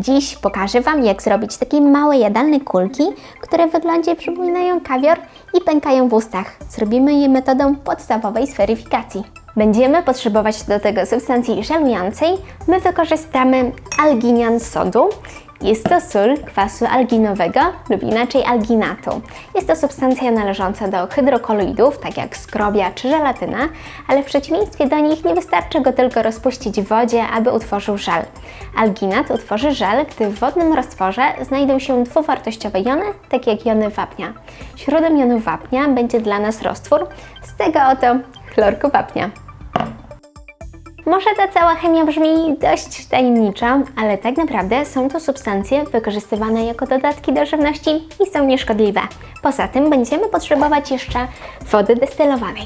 Dziś pokażę Wam, jak zrobić takie małe jadalne kulki, które w wyglądzie przypominają kawior i pękają w ustach. Zrobimy je metodą podstawowej sferyfikacji. Będziemy potrzebować do tego substancji żelującej. My wykorzystamy alginian sodu. Jest to sól kwasu alginowego lub inaczej alginatu. Jest to substancja należąca do hydrokoloidów, tak jak skrobia czy żelatyna, ale w przeciwieństwie do nich nie wystarczy go tylko rozpuścić w wodzie, aby utworzył żel. Alginat utworzy żel, gdy w wodnym roztworze znajdą się dwuwartościowe jony, takie jak jony wapnia. Źródłem jonów wapnia będzie dla nas roztwór z tego oto chlorku wapnia. Może ta cała chemia brzmi dość tajemniczo, ale tak naprawdę są to substancje wykorzystywane jako dodatki do żywności i są nieszkodliwe. Poza tym będziemy potrzebować jeszcze wody destylowanej.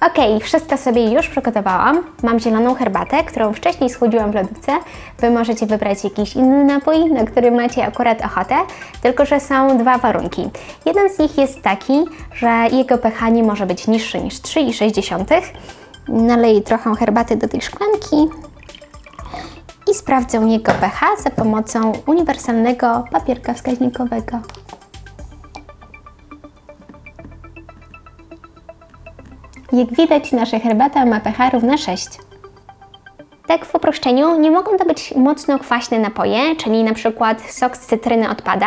Ok, wszystko sobie już przygotowałam. Mam zieloną herbatę, którą wcześniej schłodziłam w lodówce. Wy możecie wybrać jakiś inny napój, na który macie akurat ochotę, tylko że są dwa warunki. Jeden z nich jest taki, że jego pH nie może być niższy niż 3,6. Naleję trochę herbaty do tej szklanki i sprawdzę jego pH za pomocą uniwersalnego papierka wskaźnikowego. Jak widać, nasza herbata ma pH równe 6. Tak w uproszczeniu nie mogą to być mocno kwaśne napoje, czyli na przykład sok z cytryny odpada.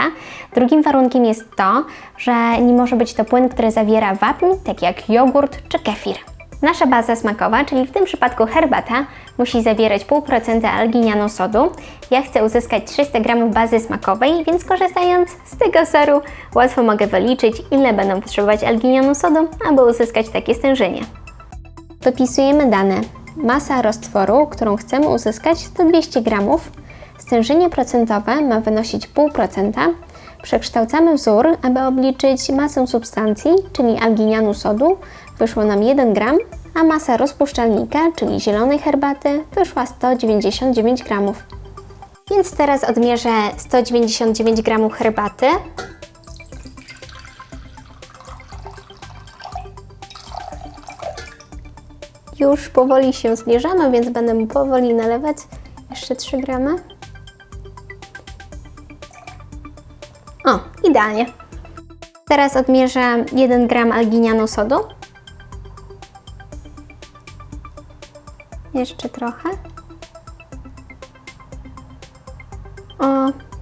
Drugim warunkiem jest to, że nie może być to płyn, który zawiera wapń, tak jak jogurt czy kefir. Nasza baza smakowa, czyli w tym przypadku herbata, musi zawierać 0,5% alginianu sodu. Ja chcę uzyskać 300 g bazy smakowej, więc korzystając z tego soru łatwo mogę wyliczyć, ile będą potrzebować alginianu sodu, aby uzyskać takie stężenie. Dopisujemy dane. Masa roztworu, którą chcemy uzyskać to 200 g. Stężenie procentowe ma wynosić 0,5%. Przekształcamy wzór, aby obliczyć masę substancji, czyli alginianu sodu. Wyszło nam 1 gram, a masa rozpuszczalnika, czyli zielonej herbaty, wyszła 199 gramów. Więc teraz odmierzę 199 gramów herbaty. Już powoli się zbliżamy, więc będę powoli nalewać jeszcze 3 gramy. O, idealnie. Teraz odmierzę 1 gram alginianu sodu. Jeszcze trochę. O,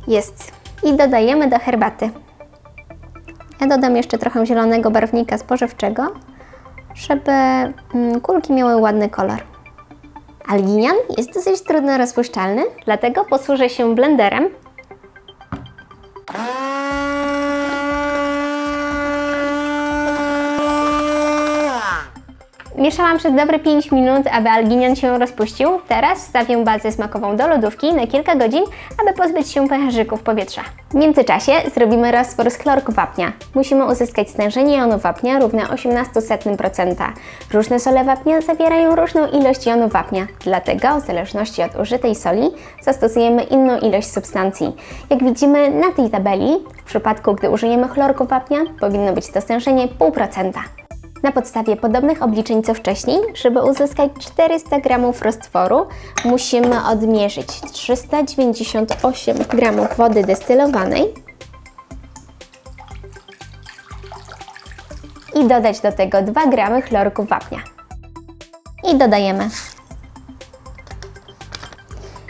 jest. I dodajemy do herbaty. Ja dodam jeszcze trochę zielonego barwnika spożywczego, żeby mm, kulki miały ładny kolor. Alginian jest dosyć trudno rozpuszczalny, dlatego posłużę się blenderem Mieszałam przez dobre 5 minut, aby alginian się rozpuścił. Teraz wstawię bazę smakową do lodówki na kilka godzin, aby pozbyć się pęcherzyków powietrza. W międzyczasie zrobimy roztwór z chlorku wapnia. Musimy uzyskać stężenie jonu wapnia równe 0,18%. Różne sole wapnia zawierają różną ilość jonu wapnia, dlatego w zależności od użytej soli zastosujemy inną ilość substancji. Jak widzimy na tej tabeli, w przypadku gdy użyjemy chlorku wapnia, powinno być to stężenie 0,5%. Na podstawie podobnych obliczeń co wcześniej, żeby uzyskać 400 g roztworu, musimy odmierzyć 398 g wody destylowanej i dodać do tego 2 g chlorku wapnia. I dodajemy.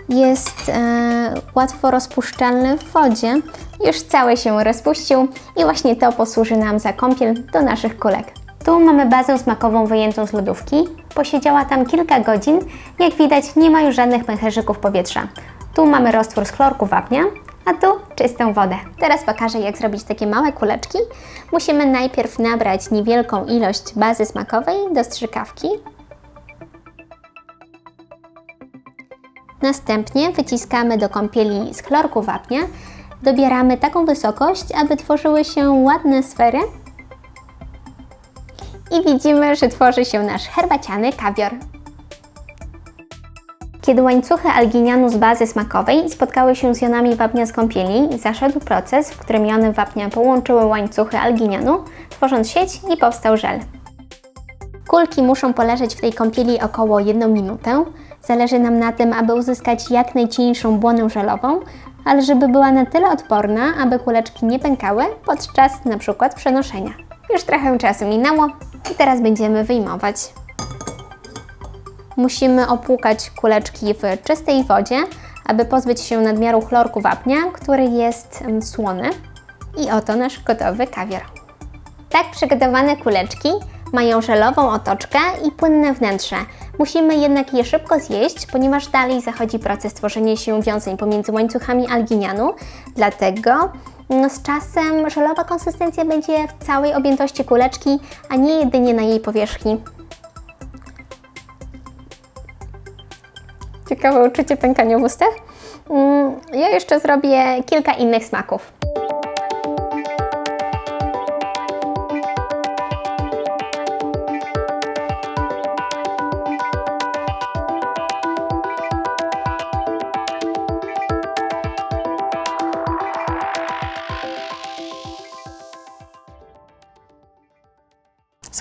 Jest e, łatwo rozpuszczalny w wodzie. Już cały się rozpuścił i właśnie to posłuży nam za kąpiel do naszych kulek. Tu mamy bazę smakową wyjętą z lodówki. Posiedziała tam kilka godzin. Jak widać, nie ma już żadnych pęcherzyków powietrza. Tu mamy roztwór z chlorku wapnia, a tu czystą wodę. Teraz pokażę, jak zrobić takie małe kuleczki. Musimy najpierw nabrać niewielką ilość bazy smakowej do strzykawki. Następnie wyciskamy do kąpieli z chlorku wapnia. Dobieramy taką wysokość, aby tworzyły się ładne sfery i widzimy, że tworzy się nasz herbaciany kawior. Kiedy łańcuchy alginianu z bazy smakowej spotkały się z jonami wapnia z kąpieli, zaszedł proces, w którym jony wapnia połączyły łańcuchy alginianu, tworząc sieć i powstał żel. Kulki muszą poleżeć w tej kąpieli około 1 minutę. Zależy nam na tym, aby uzyskać jak najcieńszą błonę żelową, ale żeby była na tyle odporna, aby kuleczki nie pękały podczas przykład przenoszenia. Już trochę czasu minęło i teraz będziemy wyjmować. Musimy opłukać kuleczki w czystej wodzie, aby pozbyć się nadmiaru chlorku wapnia, który jest słony. I oto nasz gotowy kawior. Tak przygotowane kuleczki mają żelową otoczkę i płynne wnętrze. Musimy jednak je szybko zjeść, ponieważ dalej zachodzi proces tworzenia się wiązeń pomiędzy łańcuchami alginianu. Dlatego z czasem żelowa konsystencja będzie w całej objętości kuleczki, a nie jedynie na jej powierzchni. Ciekawe uczucie pękania w ustach. Mm, Ja jeszcze zrobię kilka innych smaków.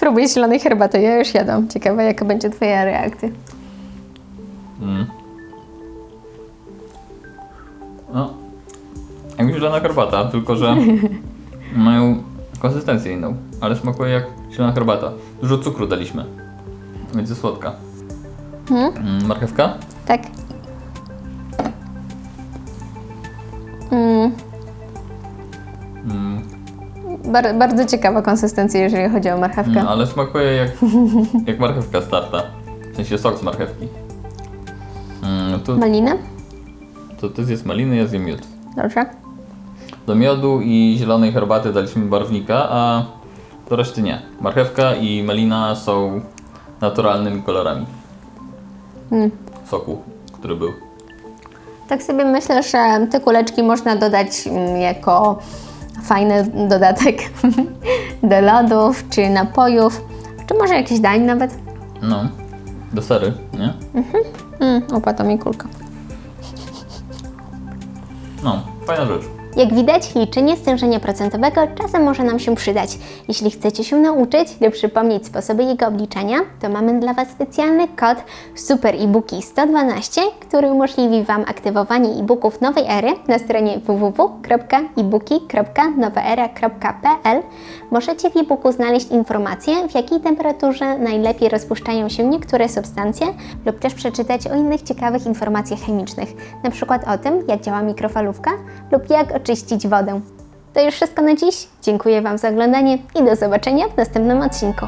Spróbuj zielonej herbaty, ja już jadam. Ciekawe, jaka będzie Twoja reakcja. Mm. No, jak zielona herbata, tylko że mają konsystencję inną, ale smakuje jak zielona herbata. Dużo cukru daliśmy, więc jest słodka. Mm, marchewka? Tak. Mm, bar- bardzo ciekawa konsystencja, jeżeli chodzi o marchewkę. mm, ale smakuje jak, jak marchewka starta. W sensie sok z marchewki. Mm, to, Malina? to ty zjesz maliny, ja zjem miód. Dobrze. Do miodu i zielonej herbaty daliśmy barwnika, a do reszty nie. Marchewka i malina są naturalnymi kolorami Mm. soku, który był. Tak sobie myślę, że te kuleczki można dodać mm, jako fajny dodatek do lodów czy napojów, czy może jakiś dań nawet. No, do sery, nie? Mm, opadła mi kulka. No, fajna rzecz. Jak widać, liczenie stężenia procentowego czasem może nam się przydać. Jeśli chcecie się nauczyć lub przypomnieć sposoby jego obliczania, to mamy dla Was specjalny kod Super e-booki 112, który umożliwi Wam aktywowanie e-booków nowej ery na stronie www.ebooki.nowaera.pl. Możecie w e-booku znaleźć informacje, w jakiej temperaturze najlepiej rozpuszczają się niektóre substancje, lub też przeczytać o innych ciekawych informacjach chemicznych, przykład o tym, jak działa mikrofalówka lub jak oczyścić wodę. To już wszystko na dziś. Dziękuję Wam za oglądanie i do zobaczenia w następnym odcinku.